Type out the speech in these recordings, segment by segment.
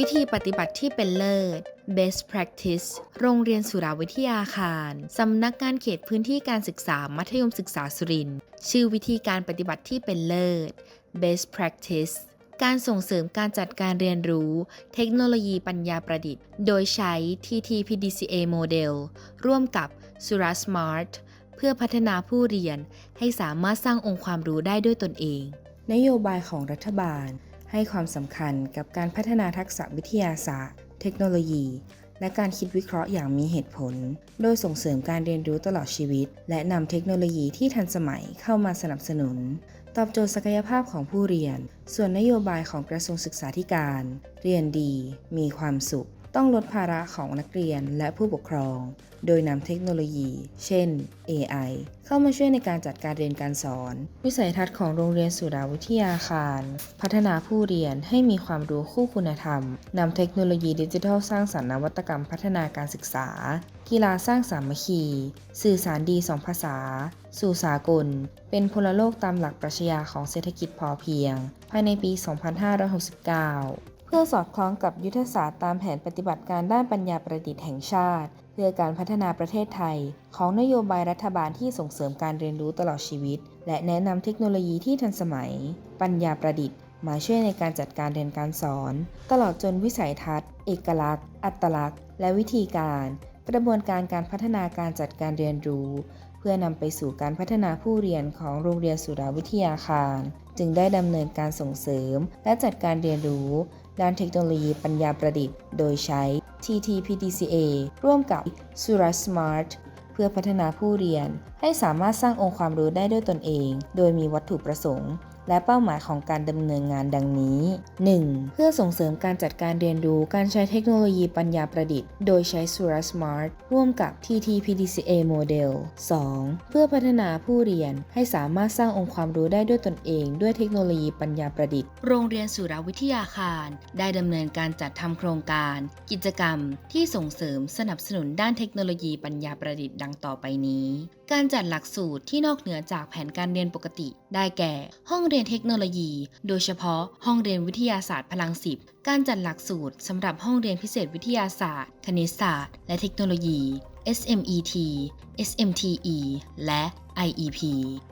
วิธีปฏิบัติที่เป็นเลิศ best practice โรงเรียนสุราวิทยาคาร สำนักงานเขตพื้นที่การศึกษามัธยมศึกษาสุรินทร์ ชื่อวิธีการปฏิบัติที่เป็นเลิศ best practice การส่งเสริมการจัดการเรียนรู้ เทคโนโลยีปัญญาประดิษฐ์ โดยใช้ TTPDCA โมเดลร่วมกับ Sura Smart เพื่อพัฒนาผู้เรียนให้สามารถสร้างองค์ความรู้ได้ด้วยตนเอง นโยบายของรัฐบาล ให้ความสำคัญกับการพัฒนาทักษะวิทยาศาสตร์ เทคโนโลยี และการคิดวิเคราะห์อย่างมีเหตุผล โดยส่งเสริมการเรียนรู้ตลอดชีวิต และนำเทคโนโลยีที่ทันสมัยเข้ามาสนับสนุน ตอบโจทย์ศักยภาพของผู้เรียน ส่วนนโยบายของกระทรวงศึกษาธิการ เรียนดี มีความสุข ต้องลดภาระของนักเรียนและผู้ปกครอง โดยนำเทคโนโลยี เช่น AI เข้ามาช่วยในการจัดการเรียนการสอน วิสัยทัศน์ของโรงเรียนสุราวิทยาคาร พัฒนาผู้เรียนให้มีความรู้คู่คุณธรรมนำเทคโนโลยีดิจิทัลสร้างสรรค์นวัตกรรมพัฒนาการศึกษา กีฬาสร้างสามัคคี สื่อสารดีสองภาษา สู่สากล เป็นพลโลกตามหลักปรัชญาของเศรษฐกิจพอเพียง ภายในปี 2569 พื่อสอดคล้องกับยุทธศาสตร์ตามแผนปฏิบัติการด้านปัญญาประดิษฐ์แห่งชาติ เพื่อการพัฒนาประเทศไทย ของนโยบายรัฐบาลที่ส่งเสริมการเรียนรู้ตลอดชีวิต และแนะนำเทคโนโลยีที่ทันสมัย ปัญญาประดิษฐ์มาช่วยในการจัดการเรียนการสอน ตลอดจนวิสัยทัศน์ เอกลักษณ์ อัตลักษณ์ และวิธีการ กระบวนการการพัฒนาการจัดการเรียนรู้ เพื่อนำไปสู่การพัฒนาผู้เรียนของโรงเรียนสุราวิทยาคาร จึงได้ดำเนินการส่งเสริม และจัดการเรียนรู้ ด้านเทคโนโลยีปัญญาประดิษฐ์ โดยใช้ TTPDCA ร่วมกับ Sura Smart เพื่อพัฒนาผู้เรียนให้สามารถสร้างองค์ความรู้ได้ด้วยตนเอง โดยมีวัตถุประสงค์ และเป้าหมายของการดำเนินงานดังนี้ 1. เพื่อส่งเสริมการจัดการเรียนรู้การใช้เทคโนโลยีปัญญาประดิษฐ์ โดยใช้ Sura Smart ร่วมกับ TTPDCA โมเดล 2. เพื่อพัฒนาผู้เรียนให้สามารถสร้างองค์ความรู้ได้ด้วยตนเองด้วยเทคโนโลยีปัญญาประดิษฐ์ โรงเรียนสุรวิทยาคาร ได้ดำเนินการจัดทำโครงการ กิจกรรมที่ส่งเสริมสนับสนุนด้านเทคโนโลยีปัญญาประดิษฐ์ดังต่อไปนี้ การจัดหลักสูตรที่นอกเหนือจากแผนการเรียนปกติ ได้แก่ ห้องเรียนเทคโนโลยี โดยเฉพาะห้องเรียนวิทยาศาสตร์พลังสิบการจัดหลักสูตรสำหรับห้องเรียนพิเศษวิทยาศาสตร์ คณิตศาสตร์ และเทคโนโลยี SMET SMTE และ IEP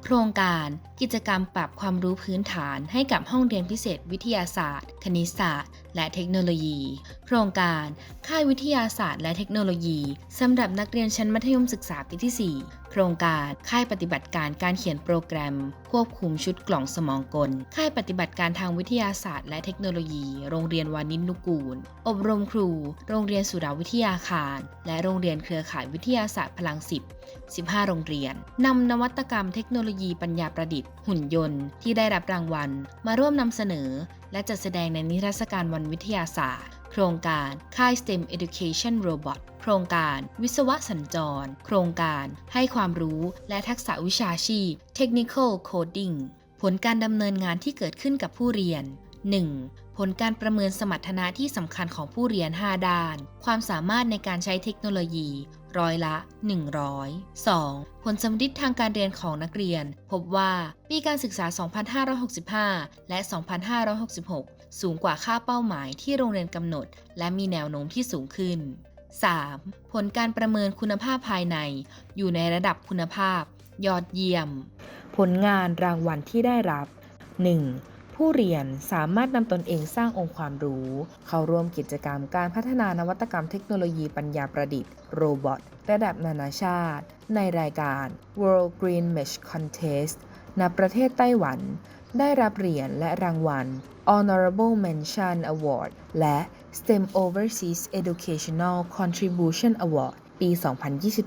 โครงการกิจกรรมปรับความรู้พื้นฐานให้กับห้องเรียนพิเศษวิทยาศาสตร์ คณิตศาสตร์ และเทคโนโลยี โครงการ ค่ายวิทยาศาสตร์และเทคโนโลยีสำหรับนักเรียนชั้นมัธยมศึกษาปีที่ 4 โครงการ ค่ายปฏิบัติการการเขียนโปรแกรม ควบคุมชุดกล่องสมองกล ค่ายปฏิบัติการทางวิทยาศาสตร์และเทคโนโลยี โรงเรียนวานิชนุกูล อบรมครู โรงเรียนสุราวิทยาคาร และโรงเรียนเครือข่ายวิทยาศาสตร์พลังสิบ15 โรงเรียนนำนวัตกรรมเทคโนโลยีปัญญาประดิษฐ์ หุ่นยนต์ที่ได้รับรางวัล มาร่วมนำเสนอ และจัดแสดงในนิทรรศการวันวิทยาศาสตร์ โครงการค่าย STEM Education Robot โครงการวิศวะสัญจร โครงการให้ความรู้และทักษะวิชาชีพ Technical Coding ผลการดำเนินงานที่เกิดขึ้นกับผู้เรียน 1. ผลการประเมินสมรรถนะที่สำคัญของผู้เรียน 5 ด้าน ความสามารถในการใช้เทคโนโลยี ร้อยละ 100 2. ผลสำลิดทางการเรียนของนักเรียน พบว่าปีการศึกษา 2565 และ 2566 สูงกว่าค่าเป้าหมายที่โรงเรียนกำหนด และมีแนวโน้มที่สูงขึ้น 3. ผลการประเมินคุณภาพภายใน อยู่ในระดับคุณภาพ ยอดเยี่ยม ผลงานรางวัลที่ได้รับ 1. ผู้เรียนสามารถนำตนเองสร้างองค์ความรู้ เข้าร่วมกิจกรรมการพัฒนานวัตกรรมเทคโนโลยีปัญญาประดิษฐ์โรบอทระดับนานาชาติ ในรายการ World Green Mesh Contest ณประเทศไต้หวัน ได้รับเหรียญและรางวัล Honorable Mention Award และ STEM Overseas Educational Contribution Award ปี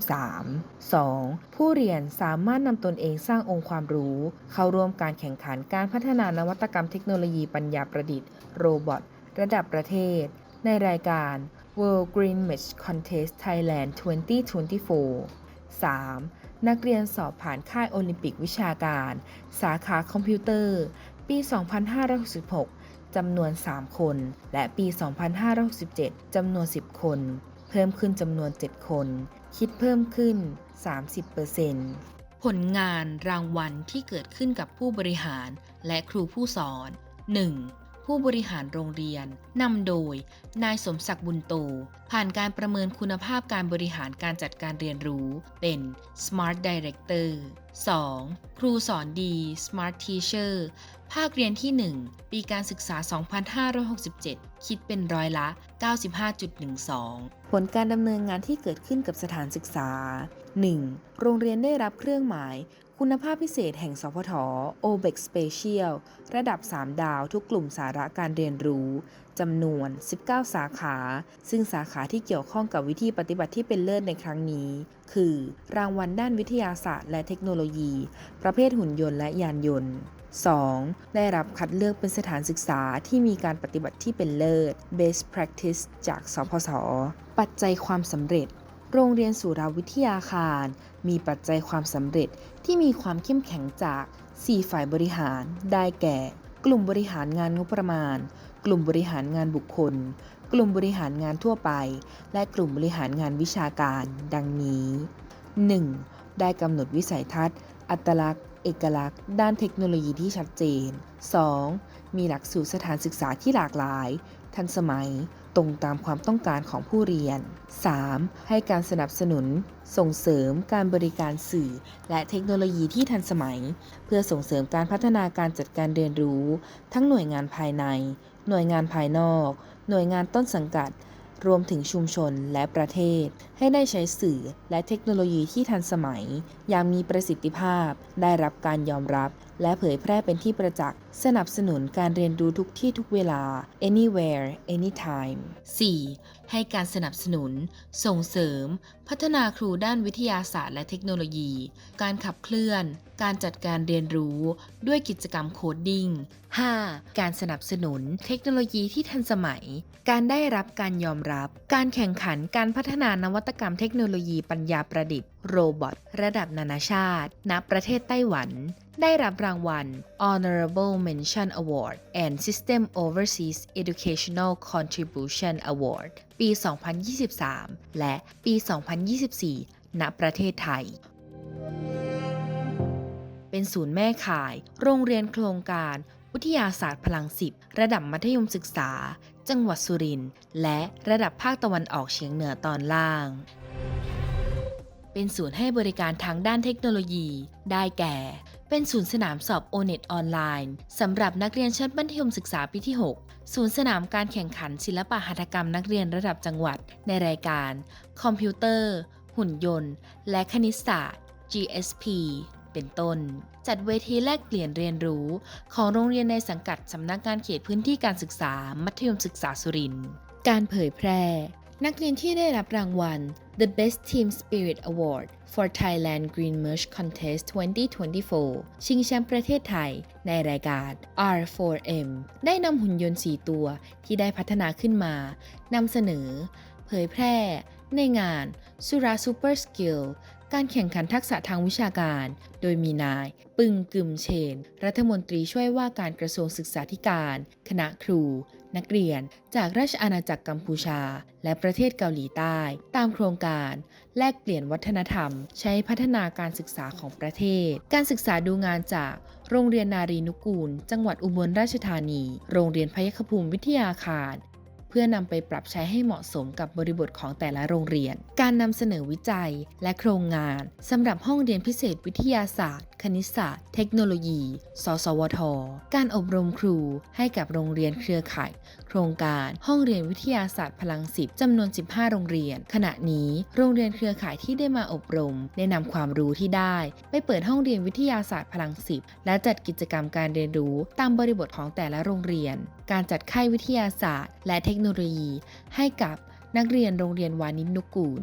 2023 2. ผู้เรียนสามารถนำตนเองสร้างองค์ความรู้ เข้าร่วมการแข่งขันการพัฒนานวัตกรรมเทคโนโลยีปัญญาประดิษฐ์ โรบอทระดับประเทศ ในรายการ World Green Mesh Contest Thailand 2024 3. นักเรียนสอบผ่านค่ายโอลิมปิกวิชาการ สาขาคอมพิวเตอร์ ปี 2566จำนวน 3 คน และปี 2567จำนวน 10 คน เพิ่มขึ้นจำนวน 7 คน คิดเพิ่มขึ้น 30%ผลงานรางวัลที่เกิดขึ้นกับผู้บริหารและครูผู้สอน 1. ผู้บริหารโรงเรียน นำโดย นายสมศักดิ์บุญโต ผ่านการประเมินคุณภาพการบริหารการจัดการเรียนรู้เป็น Smart Director 2. ครูสอนดี Smart Teacher ภาคเรียนที่ 1 ปีการศึกษา 2567 คิดเป็นร้อยละ 95.12 ผลการดำเนินงานที่เกิดขึ้นกับสถานศึกษา 1. โรงเรียนได้รับเครื่องหมาย คุณภาพพิเศษแห่งสพท OBEX Special ระดับ 3 ดาวทุกกลุ่มสาระการเรียนรู้จำนวน 19 สาขา ซึ่งสาขาที่เกี่ยวข้องกับวิธีปฏิบัติที่เป็นเลิศในครั้งนี้ คือ รางวัลด้านวิทยาศาสตร์และเทคโนโลยี ประเภทหุ่นยนต์และยานยนต์ 2. ได้รับคัดเลือกเป็นสถานศึกษาที่มีการปฏิบัติที่เป็นเลิศ Best Practice จากสพส ปัจจัยความสำเร็จ โรงเรียนสุราวิทยาคาร มีปัจจัยความสำเร็จที่มีความเข้มแข็งจาก 4 ฝ่ายบริหาร ได้แก่ กลุ่มบริหารงานงบประมาณ กลุ่มบริหารงานบุคคล กลุ่มบริหารงานทั่วไป และกลุ่มบริหารงานวิชาการ ดังนี้ 1. ได้กำหนดวิสัยทัศน์ อัตลักษณ์ เอกลักษณ์ ด้านเทคโนโลยีที่ชัดเจน 2. มีหลักสูตรสถานศึกษาที่หลากหลาย ทันสมัย ตรงตามความต้องการของผู้เรียน 3. ให้การสนับสนุน ส่งเสริมการบริการสื่อ และเทคโนโลยีที่ทันสมัย เพื่อส่งเสริมการพัฒนาการจัดการเรียนรู้ ทั้งหน่วยงานภายใน หน่วยงานภายนอก หน่วยงานต้นสังกัด รวมถึงชุมชนและประเทศ ให้ได้ใช้สื่อและเทคโนโลยีที่ทันสมัย อย่างมีประสิทธิภาพ ได้รับการยอมรับ และเผยแพร่เป็นที่ประจักษ์ สนับสนุนการเรียนรู้ทุกที่ทุกเวลา anywhere anytime 4. ให้การสนับสนุน ส่งเสริม พัฒนาครูด้านวิทยาศาสตร์และเทคโนโลยี การขับเคลื่อน การจัดการเรียนรู้ ด้วยกิจกรรมโคดดิ้ง 5. การสนับสนุนเทคโนโลยีที่ทันสมัย การได้รับการยอมรับ การแข่งขันการพัฒนานวัตกรรมเทคโนโลยีปัญญาประดิษฐ์ โรบอทระดับนานาชาติ ณ ประเทศไต้หวัน ได้รับรางวัล Honorable Mention Award and System Overseas Educational Contribution Award ปี 2023 และปี 2024 ณ ประเทศไทยเป็นศูนย์แม่ข่าย โรงเรียนโครงการ วิทยาศาสตร์พลังสิบระดับมัธยมศึกษา จังหวัดสุรินทร์และระดับภาคตะวันออกเฉียงเหนือตอนล่าง เป็นศูนย์ให้บริการทางด้านเทคโนโลยี ได้แก่ เป็นศูนย์สนามสอบ o n e t ออนไลน์สำหรับนักเรียนชั้นมัธยมศึกษาปีที่ 6 ศูนย์สนามการแข่งขันศิลปะหัตถกรรมนักเรียนระดับจังหวัด ในรายการ คอมพิวเตอร์ หุ่นยนต์ และคณิตศาสตร์ GSP เป็นต้น จัดเวทีแลกเปลี่ยนเรียนรู้ ของโรงเรียนในสังกัดสำนักงานเขตพื้นที่การศึกษา มัธยมศึกษาสุรินทร์การเผยแพร่ นักเรียนที่ได้รับรางวัล The Best Team Spirit Award for Thailand Green Merch Contest 2024 ชิงแชมป์ประเทศไทยในรายการ R4M ได้นำหุ่นยนต์ 4 ตัวที่ได้พัฒนาขึ้นมานำเสนอ เผยแพร่ ในงานสุรา Super Skill ก การแข่งขันทักษะทางวิชาการ โดยมีนาย ปึงกึมเชน รัฐมนตรีช่วยว่าการกระทรวงศึกษาธิการ คณะครู นักเรียน จากราชอาณาจักรกัมพูชา และประเทศเกาหลีใต้ ตามโครงการ แลกเปลี่ยนวัฒนธรรม ใช้พัฒนาการศึกษาของประเทศ การศึกษาดูงานจากโรงเรียนนารีนุกูล จังหวัดอุบลราชธานี โรงเรียนพยัคฆภูมิวิทยาคาร พื่อนำไปปรับใช้ให้เหมาะสมกับบริบทของแต่ละโรงเรียน การนำเสนอวิจัยและโครงงานสำหรับห้องเรียนพิเศษวิทยาศาสตร์ คณิตศาสตร์ เทคโนโลยี สสวท การอบรมครูให้กับโรงเรียนเครือข่าย โครงการห้องเรียนวิทยาศาสตร์พลังสิบจำนวน 15 โรงเรียน ขณะนี้โรงเรียนเครือข่ายที่ได้มาอบรมได้นำความรู้ที่ได้ ไปเปิดห้องเรียนวิทยาศาสตร์พลังสิบและจัดกิจกรรมการเรียนรู้ตามบริบทของแต่ละโรงเรียน การจัดค่ายวิทยาศาสตร์ และเทคโนโลยีให้กับนักเรียนโรงเรียนวานิชนุกูล